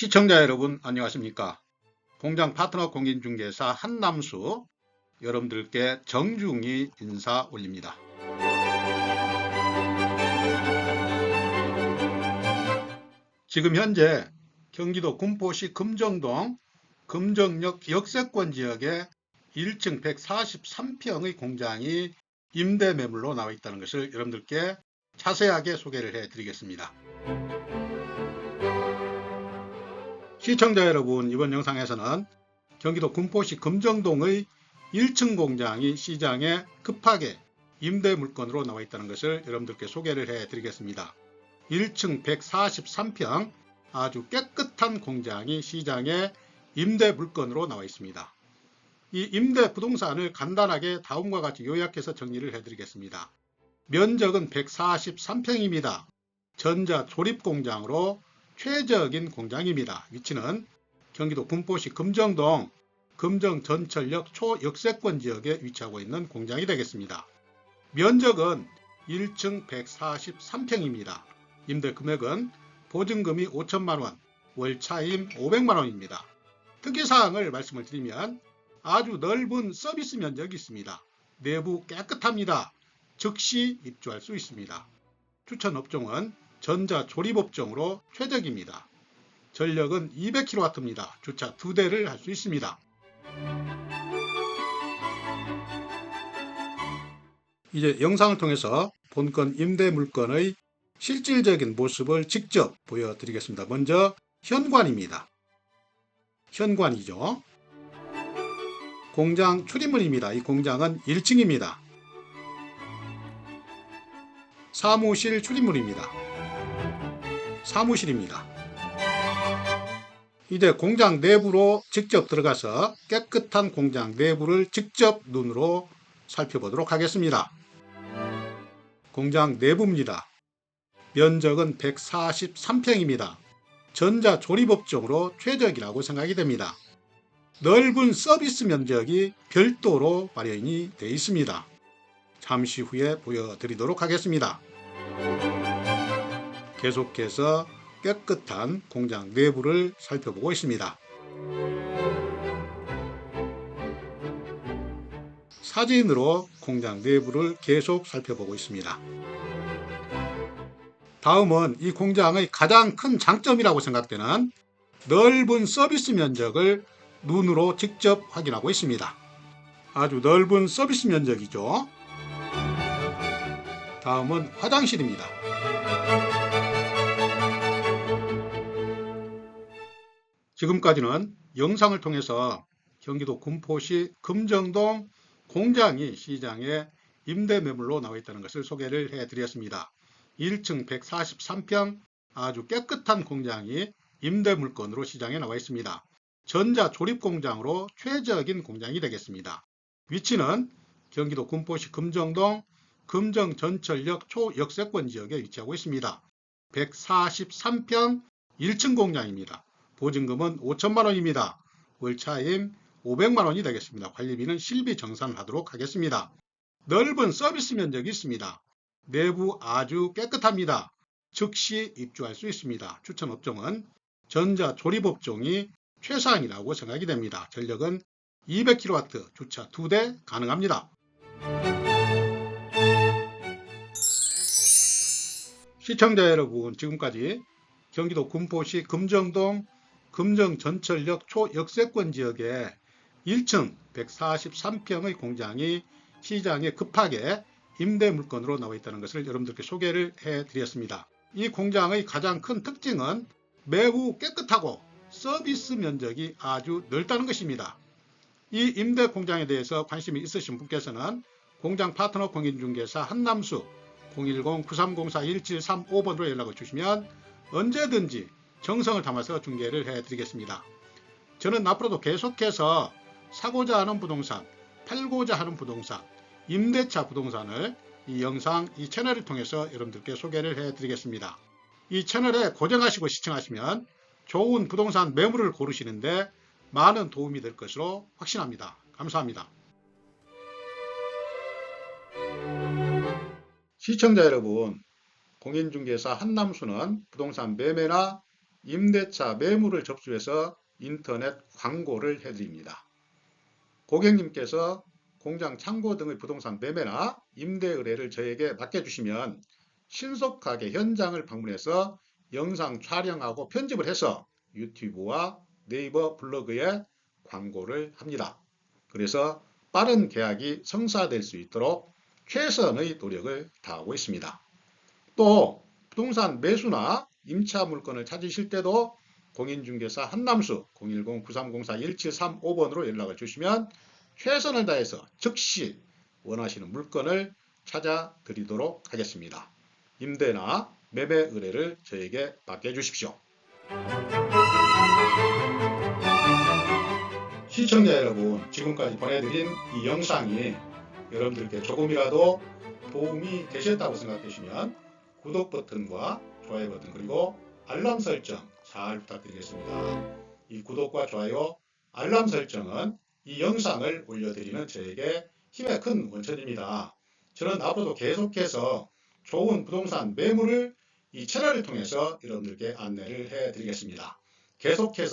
시청자 여러분 안녕하십니까 공장 파트너 공인중개사 한남수 여러분들께 정중히 인사 올립니다 지금 현재 경기도 군포시 금정동 금정역 역세권 지역에 1층 143평의 공장이 임대 매물로 나와 있다는 것을 여러분들께 자세하게 소개를 해 드리겠습니다. 시청자 여러분 이번 영상에서는 경기도 군포시 금정동의 1층 공장이 시장에 급하게 임대 물건으로 나와 있다는 것을 여러분들께 소개를 해 드리겠습니다. 1층 143평 아주 깨끗한 공장이 시장에 임대 물건으로 나와 있습니다. 이 임대 부동산을 간단하게 다음과 같이 요약해서 정리를 해드리겠습니다. 면적은 143평입니다. 전자 조립 공장으로 최적인 공장입니다. 위치는 경기도 군포시 금정동 금정전철역 초역세권 지역에 위치하고 있는 공장이 되겠습니다. 면적은 1층 143평입니다. 임대 금액은 보증금이 5천만원, 월차임 500만원입니다. 특이사항을 말씀을 드리면 아주 넓은 서비스 면적이 있습니다. 내부 깨끗합니다. 즉시 입주할 수 있습니다. 추천 업종은 전자조립업종으로 최적입니다. 전력은 200kW입니다. 주차 2대를 할 수 있습니다. 이제 영상을 통해서 본건 임대 물건의 실질적인 모습을 직접 보여드리겠습니다. 먼저 현관입니다. 현관이죠. 공장 출입문입니다. 이 공장은 1층입니다. 사무실 출입문입니다. 사무실입니다. 이제 공장 내부로 직접 들어가서 깨끗한 공장 내부를 직접 눈으로 살펴보도록 하겠습니다. 공장 내부입니다. 면적은 143평입니다. 전자조립업종으로 최적이라고 생각이 됩니다. 넓은 서비스 면적이 별도로 마련이 되어 있습니다. 잠시 후에 보여드리도록 하겠습니다. 계속해서 깨끗한 공장 내부를 살펴보고 있습니다. 사진으로 공장 내부를 계속 살펴보고 있습니다. 다음은 이 공장의 가장 큰 장점이라고 생각되는 넓은 서비스 면적을 눈으로 직접 확인하고 있습니다. 아주 넓은 서비스 면적이죠. 다음은 화장실입니다. 지금까지는 영상을 통해서 경기도 군포시 금정동 공장이 시장에 임대 매물로 나와 있다는 것을 소개를 해 드렸습니다. 1층 143평 아주 깨끗한 공장이 임대 물건으로 시장에 나와 있습니다. 전자 조립 공장으로 최적인 공장이 되겠습니다. 위치는 경기도 군포시 금정동 금정 전철역 초역세권 지역에 위치하고 있습니다. 143평 1층 공장입니다. 보증금은 5천만 원입니다. 월차임 500만 원이 되겠습니다. 관리비는 실비 정산을 하도록 하겠습니다. 넓은 서비스 면적이 있습니다. 내부 아주 깨끗합니다. 즉시 입주할 수 있습니다. 추천 업종은 전자 조립 업종이 최상이라고 생각이 됩니다. 전력은 200kW 주차 2대 가능합니다. 시청자 여러분 지금까지 경기도 군포시 금정동 금정전철역 초역세권 지역에 1층 143평의 공장이 시장에 급하게 임대 물건으로 나와 있다는 것을 여러분들께 소개를 해 드렸습니다. 이 공장의 가장 큰 특징은 매우 깨끗하고 서비스 면적이 아주 넓다는 것입니다. 이 임대 공장에 대해서 관심이 있으신 분께서는 공장 파트너 공인중개사 한남수 010-9304-1735번으로 연락을 주시면 언제든지 정성을 담아서 중개를 해드리겠습니다. 저는 앞으로도 계속해서 사고자 하는 부동산, 팔고자 하는 부동산, 임대차 부동산을 이 영상, 이 채널을 통해서 여러분들께 소개를 해드리겠습니다. 이 채널에 고정하시고 시청하시면 좋은 부동산 매물을 고르시는데 많은 도움이 될 것으로 확신합니다. 감사합니다. 시청자 여러분, 공인중개사 한남수는 부동산 매매나 임대차 매물을 접수해서 인터넷 광고를 해드립니다. 고객님께서 공장 창고 등의 부동산 매매나 임대 의뢰를 저에게 맡겨주시면 신속하게 현장을 방문해서 영상 촬영하고 편집을 해서 유튜브와 네이버 블로그에 광고를 합니다. 그래서 빠른 계약이 성사될 수 있도록 최선의 노력을 다하고 있습니다. 또 부동산 매수나 임차 물건을 찾으실 때도 공인중개사 한남수 010-9304-1735번으로 연락을 주시면 최선을 다해서 즉시 원하시는 물건을 찾아 드리도록 하겠습니다. 임대나 매매 의뢰를 저에게 맡겨주십시오. 시청자 여러분, 지금까지 보내드린 이 영상이 여러분들께 조금이라도 도움이 되셨다고 생각되시면 구독 버튼과 좋아요 버튼 그리고 알람 설정 잘 부탁드리겠습니다. 이 구독과 좋아요, 알람 설정은 이 영상을 올려드리는 저에게 힘의 큰 원천입니다. 저는 앞으로도 계속해서 좋은 부동산 매물을 이 채널을 통해서 여러분들께 안내를 해드리겠습니다. 계속해서